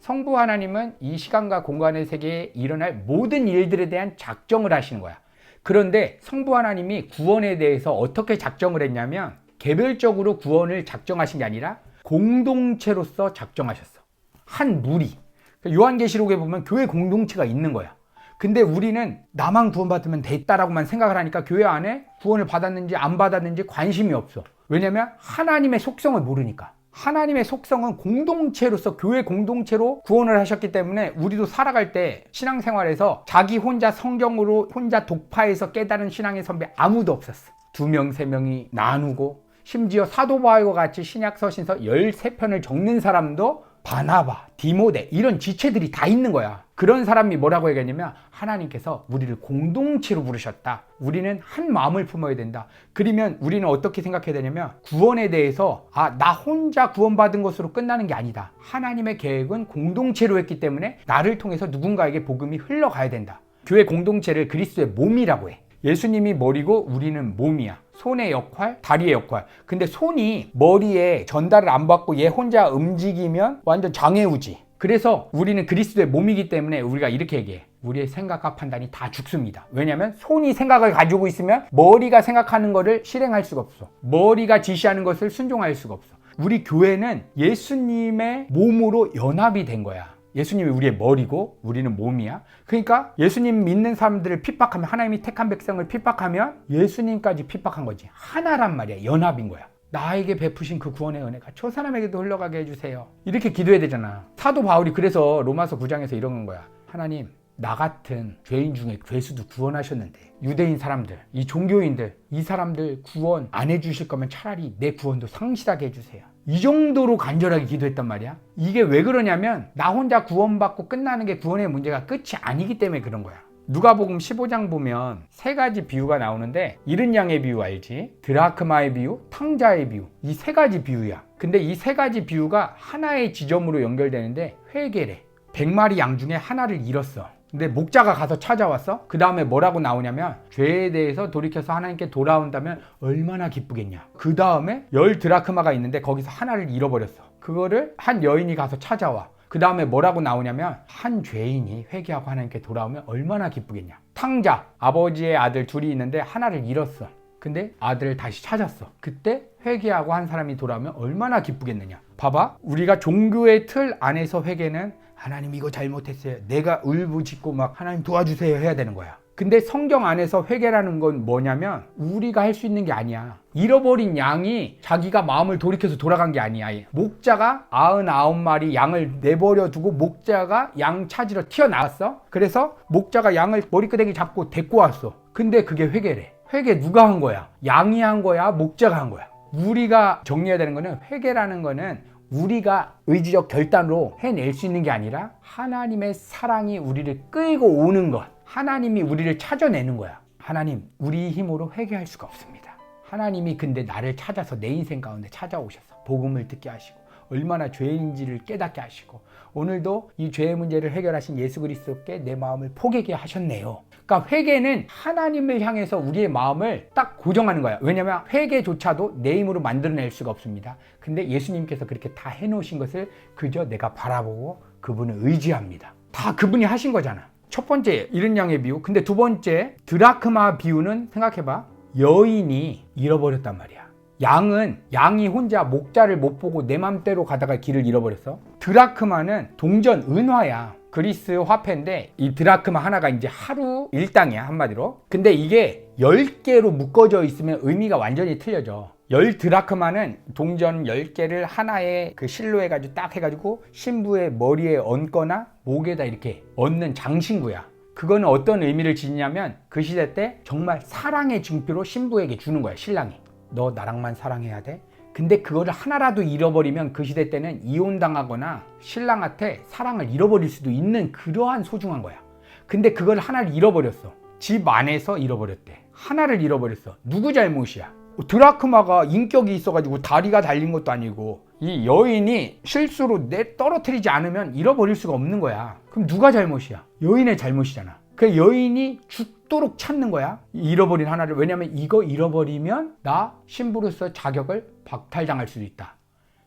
성부 하나님은 이 시간과 공간의 세계에 일어날 모든 일들에 대한 작정을 하시는 거야. 그런데 성부 하나님이 구원에 대해서 어떻게 작정을 했냐면 개별적으로 구원을 작정하신 게 아니라 공동체로서 작정하셨어. 한 무리. 요한계시록에 보면 교회 공동체가 있는 거야. 근데 우리는 나만 구원받으면 됐다라고만 생각을 하니까 교회 안에 구원을 받았는지 안 받았는지 관심이 없어. 왜냐면 하나님의 속성을 모르니까. 하나님의 속성은 공동체로서 교회 공동체로 구원을 하셨기 때문에 우리도 살아갈 때 신앙생활에서 자기 혼자 성경으로 혼자 독파해서 깨달은 신앙의 선배 아무도 없었어. 두 명, 세 명이 나누고 심지어 사도 바울과 같이 신약 서신서 13편을 적는 사람도 바나바, 디모데 이런 지체들이 다 있는 거야. 그런 사람이 뭐라고 얘기했냐면 하나님께서 우리를 공동체로 부르셨다. 우리는 한 마음을 품어야 된다. 그러면 우리는 어떻게 생각해야 되냐면 구원에 대해서 아, 나 혼자 구원받은 것으로 끝나는 게 아니다. 하나님의 계획은 공동체로 했기 때문에 나를 통해서 누군가에게 복음이 흘러가야 된다. 교회 공동체를 그리스도의 몸이라고 해. 예수님이 머리고 우리는 몸이야. 손의 역할, 다리의 역할. 근데 손이 머리에 전달을 안 받고 얘 혼자 움직이면 완전 장애우지. 그래서 우리는 그리스도의 몸이기 때문에 우리가 이렇게 얘기해. 우리의 생각과 판단이 다 죽습니다. 왜냐하면 손이 생각을 가지고 있으면 머리가 생각하는 것을 실행할 수가 없어. 머리가 지시하는 것을 순종할 수가 없어. 우리 교회는 예수님의 몸으로 연합이 된 거야. 예수님이 우리의 머리고 우리는 몸이야. 그러니까 예수님 믿는 사람들을 핍박하면 하나님이 택한 백성을 핍박하면 예수님까지 핍박한 거지. 하나란 말이야. 연합인 거야. 나에게 베푸신 그 구원의 은혜가 저 사람에게도 흘러가게 해주세요. 이렇게 기도해야 되잖아. 사도 바울이 그래서 로마서 9장에서 이런 거야. 하나님, 나 같은 죄인 중에 죄수도 구원하셨는데 유대인 사람들, 이 종교인들, 이 사람들 구원 안 해주실 거면 차라리 내 구원도 상실하게 해주세요. 이 정도로 간절하게 기도했단 말이야. 이게 왜 그러냐면 나 혼자 구원받고 끝나는 게 구원의 문제가 끝이 아니기 때문에 그런 거야. 누가복음 15장 보면 세 가지 비유가 나오는데 이른 양의 비유 알지? 드라크마의 비유, 탕자의 비유. 이 세 가지 비유야. 근데 이 세 가지 비유가 하나의 지점으로 연결되는데 회개래. 100마리 양 중에 하나를 잃었어. 근데 목자가 가서 찾아왔어? 그 다음에 뭐라고 나오냐면 죄에 대해서 돌이켜서 하나님께 돌아온다면 얼마나 기쁘겠냐. 그 다음에 열 드라크마가 있는데 거기서 하나를 잃어버렸어. 그거를 한 여인이 가서 찾아와. 그 다음에 뭐라고 나오냐면 한 죄인이 회개하고 하나님께 돌아오면 얼마나 기쁘겠냐. 탕자, 아버지의 아들 둘이 있는데 하나를 잃었어. 근데 아들을 다시 찾았어. 그때 회개하고 한 사람이 돌아오면 얼마나 기쁘겠느냐. 봐봐. 우리가 종교의 틀 안에서 회개는 하나님 이거 잘못했어요. 내가 울부짖고 막 하나님 도와주세요 해야 되는 거야. 근데 성경 안에서 회개라는 건 뭐냐면 우리가 할 수 있는 게 아니야. 잃어버린 양이 자기가 마음을 돌이켜서 돌아간 게 아니야. 목자가 99마리 양을 내버려 두고 목자가 양 찾으러 튀어나왔어. 그래서 목자가 양을 머리끄댕이 잡고 데리고 왔어. 근데 그게 회개래. 회개 누가 한 거야? 양이 한 거야? 목자가 한 거야? 우리가 정리해야 되는 거는 회개라는 거는 우리가 의지적 결단으로 해낼 수 있는 게 아니라 하나님의 사랑이 우리를 끌고 오는 것. 하나님이 우리를 찾아내는 거야. 하나님, 우리 힘으로 회개할 수가 없습니다. 하나님이 근데 나를 찾아서 내 인생 가운데 찾아오셔서 복음을 듣게 하시고 얼마나 죄인지를 깨닫게 하시고 오늘도 이 죄의 문제를 해결하신 예수 그리스도께 내 마음을 포개게 하셨네요. 그러니까 회개는 하나님을 향해서 우리의 마음을 딱 고정하는 거야. 왜냐하면 회개조차도 내 힘으로 만들어낼 수가 없습니다. 근데 예수님께서 그렇게 다 해놓으신 것을 그저 내가 바라보고 그분을 의지합니다. 다 그분이 하신 거잖아. 첫 번째 이른 양의 비유. 근데 두 번째 드라크마 비유는 생각해봐. 여인이 잃어버렸단 말이야. 양은 양이 혼자 목자를 못 보고 내 맘대로 가다가 길을 잃어버렸어. 드라크마는 동전 은화야. 그리스 화폐인데 이 드라크마 하나가 이제 하루 일당이야 한마디로. 근데 이게 10개로 묶어져 있으면 의미가 완전히 틀려져. 열 드라크마는 동전 10개를 하나의 그 실로 해가지고 딱 해가지고 신부의 머리에 얹거나 목에다 이렇게 얹는 장신구야. 그거는 어떤 의미를 지니냐면 그 시대 때 정말 사랑의 증표로 신부에게 주는 거야 신랑이. 너 나랑만 사랑해야 돼? 근데 그거를 하나라도 잃어버리면 그 시대 때는 이혼당하거나 신랑한테 사랑을 잃어버릴 수도 있는 그러한 소중한 거야. 근데 그걸 하나를 잃어버렸어. 집 안에서 잃어버렸대. 하나를 잃어버렸어. 누구 잘못이야? 드라크마가 인격이 있어가지고 다리가 달린 것도 아니고 이 여인이 실수로 내 떨어뜨리지 않으면 잃어버릴 수가 없는 거야. 그럼 누가 잘못이야? 여인의 잘못이잖아. 그 여인이 죽도록 찾는 거야. 잃어버린 하나를. 왜냐면 이거 잃어버리면 나 신부로서 자격을 박탈당할 수도 있다.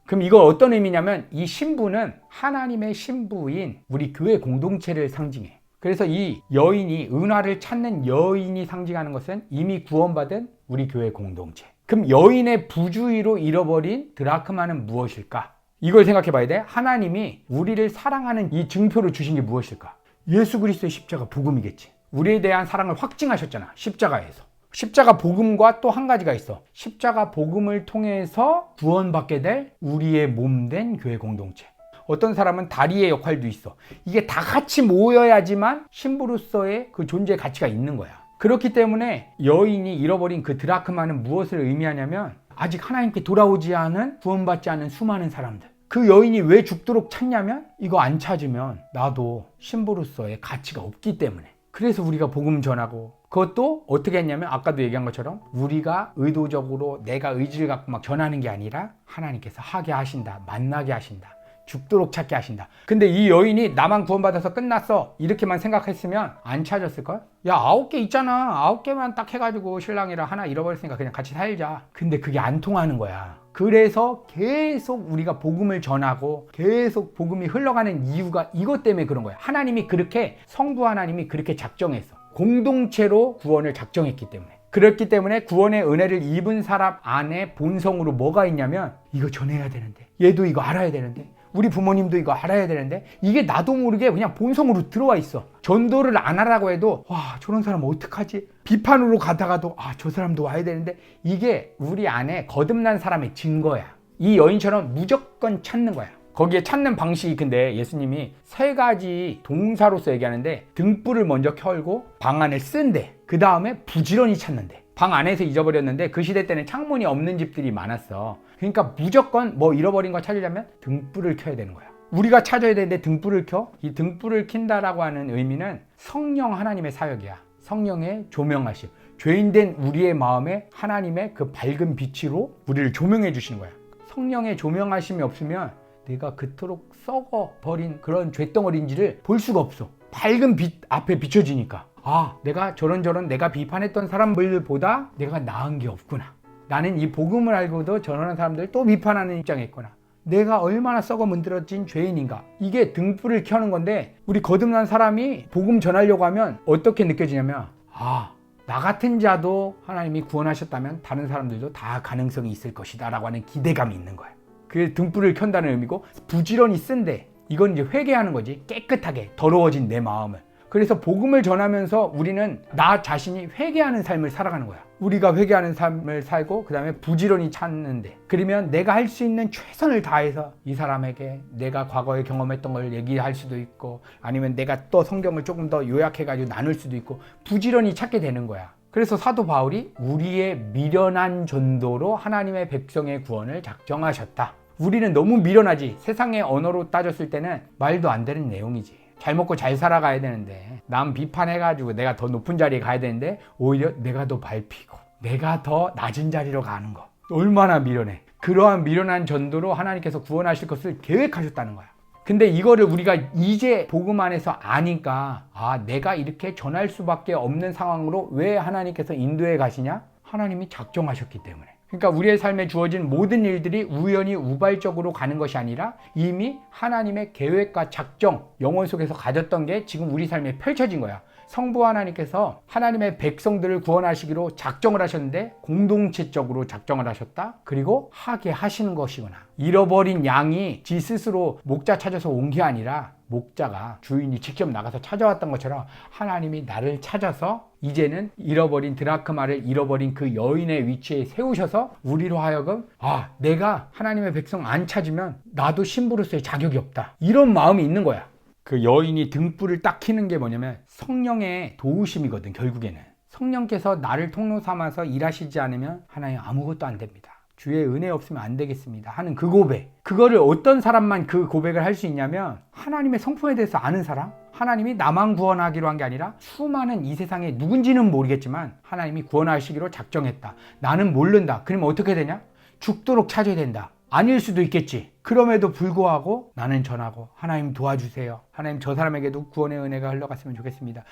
그럼 이거 어떤 의미냐면 이 신부는 하나님의 신부인 우리 교회 공동체를 상징해. 그래서 이 여인이 은화를 찾는 여인이 상징하는 것은 이미 구원받은 우리 교회 공동체. 그럼 여인의 부주의로 잃어버린 드라크마는 무엇일까? 이걸 생각해 봐야 돼. 하나님이 우리를 사랑하는 이 증표를 주신 게 무엇일까? 예수 그리스도의 십자가 복음이겠지. 우리에 대한 사랑을 확증하셨잖아. 십자가에서. 십자가 복음과 또 한 가지가 있어. 십자가 복음을 통해서 구원받게 될 우리의 몸 된 교회 공동체. 어떤 사람은 다리의 역할도 있어. 이게 다 같이 모여야지만 신부로서의 그 존재의 가치가 있는 거야. 그렇기 때문에 여인이 잃어버린 그 드라크마는 무엇을 의미하냐면 아직 하나님께 돌아오지 않은 구원받지 않은 수많은 사람들. 그 여인이 왜 죽도록 찾냐면 이거 안 찾으면 나도 신부로서의 가치가 없기 때문에. 그래서 우리가 복음 전하고 그것도 어떻게 했냐면 아까도 얘기한 것처럼 우리가 의도적으로 내가 의지를 갖고 막 전하는 게 아니라 하나님께서 하게 하신다. 만나게 하신다. 죽도록 찾게 하신다. 근데 이 여인이 나만 구원받아서 끝났어. 이렇게만 생각했으면 안 찾았을걸? 야, 아홉 개 있잖아. 아홉 개만 딱 해가지고 신랑이랑 하나 잃어버렸으니까 그냥 같이 살자. 근데 그게 안 통하는 거야. 그래서 계속 우리가 복음을 전하고 계속 복음이 흘러가는 이유가 이것 때문에 그런 거야. 하나님이 그렇게, 성부 하나님이 그렇게 작정했어. 공동체로 구원을 작정했기 때문에. 그렇기 때문에 구원의 은혜를 입은 사람 안에 본성으로 뭐가 있냐면 이거 전해야 되는데 얘도 이거 알아야 되는데 우리 부모님도 이거 알아야 되는데 이게 나도 모르게 그냥 본성으로 들어와 있어. 전도를 안 하라고 해도 와 저런 사람 어떡하지? 비판으로 가다가도 아 저 사람도 와야 되는데 이게 우리 안에 거듭난 사람의 증거야. 이 여인처럼 무조건 찾는 거야. 거기에 찾는 방식이 근데 예수님이 세 가지 동사로서 얘기하는데 등불을 먼저 켜고 방 안을 쓴대. 그 다음에 부지런히 찾는데 방 안에서 잊어버렸는데 그 시대 때는 창문이 없는 집들이 많았어 그러니까 무조건 뭐 잃어버린 거 찾으려면 등불을 켜야 되는 거야 우리가 찾아야 되는데 등불을 켜? 이 등불을 킨다라고 하는 의미는 성령 하나님의 사역이야 성령의 조명하심 죄인된 우리의 마음에 하나님의 그 밝은 빛으로 우리를 조명해 주시는 거야 성령의 조명하심이 없으면 내가 그토록 썩어 버린 그런 죄덩어리인지를 볼 수가 없어. 밝은 빛 앞에 비춰지니까. 아, 내가 저런저런 내가 비판했던 사람들보다 내가 나은 게 없구나. 나는 이 복음을 알고도 저런 사람들 또 비판하는 입장에 있구나. 내가 얼마나 썩어 문드러진 죄인인가. 이게 등불을 켜는 건데 우리 거듭난 사람이 복음 전하려고 하면 어떻게 느껴지냐면 아, 나 같은 자도 하나님이 구원하셨다면 다른 사람들도 다 가능성이 있을 것이다 라고 하는 기대감이 있는 거야. 그 등불을 켠다는 의미고 부지런히 쓴데 이건 이제 회개하는 거지 깨끗하게 더러워진 내 마음을 그래서 복음을 전하면서 우리는 나 자신이 회개하는 삶을 살아가는 거야 우리가 회개하는 삶을 살고 그 다음에 부지런히 찾는데 그러면 내가 할 수 있는 최선을 다해서 이 사람에게 내가 과거에 경험했던 걸 얘기할 수도 있고 아니면 내가 또 성경을 조금 더 요약해 가지고 나눌 수도 있고 부지런히 찾게 되는 거야 그래서 사도 바울이 우리의 미련한 전도로 하나님의 백성의 구원을 작정하셨다 우리는 너무 미련하지. 세상의 언어로 따졌을 때는 말도 안 되는 내용이지. 잘 먹고 잘 살아가야 되는데 남 비판해가지고 내가 더 높은 자리에 가야 되는데 오히려 내가 더 밟히고 내가 더 낮은 자리로 가는 거. 얼마나 미련해. 그러한 미련한 전도로 하나님께서 구원하실 것을 계획하셨다는 거야. 근데 이거를 우리가 이제 복음 안에서 아니까 아 내가 이렇게 전할 수밖에 없는 상황으로 왜 하나님께서 인도해 가시냐? 하나님이 작정하셨기 때문에 그러니까 우리의 삶에 주어진 모든 일들이 우연히 우발적으로 가는 것이 아니라 이미 하나님의 계획과 작정, 영혼 속에서 가졌던 게 지금 우리 삶에 펼쳐진 거야. 성부 하나님께서 하나님의 백성들을 구원하시기로 작정을 하셨는데 공동체적으로 작정을 하셨다. 그리고 하게 하시는 것이구나. 잃어버린 양이 지 스스로 목자 찾아서 온 게 아니라 목자가 주인이 직접 나가서 찾아왔던 것처럼 하나님이 나를 찾아서 이제는 잃어버린 드라크마를 잃어버린 그 여인의 위치에 세우셔서 우리로 하여금 아 내가 하나님의 백성 안 찾으면 나도 신부로서의 자격이 없다 이런 마음이 있는 거야 그 여인이 등불을 딱 켜는 게 뭐냐면 성령의 도우심이거든 결국에는 성령께서 나를 통로 삼아서 일하시지 않으면 하나님 아무것도 안 됩니다 주의 은혜 없으면 안 되겠습니다. 하는 그 고백. 그거를 어떤 사람만 그 고백을 할 수 있냐면 하나님의 성품에 대해서 아는 사람? 하나님이 나만 구원하기로 한 게 아니라 수많은 이 세상에 누군지는 모르겠지만 하나님이 구원하시기로 작정했다. 나는 모른다. 그러면 어떻게 되냐? 죽도록 찾아야 된다. 아닐 수도 있겠지. 그럼에도 불구하고 나는 전하고 하나님 도와주세요. 하나님 저 사람에게도 구원의 은혜가 흘러갔으면 좋겠습니다.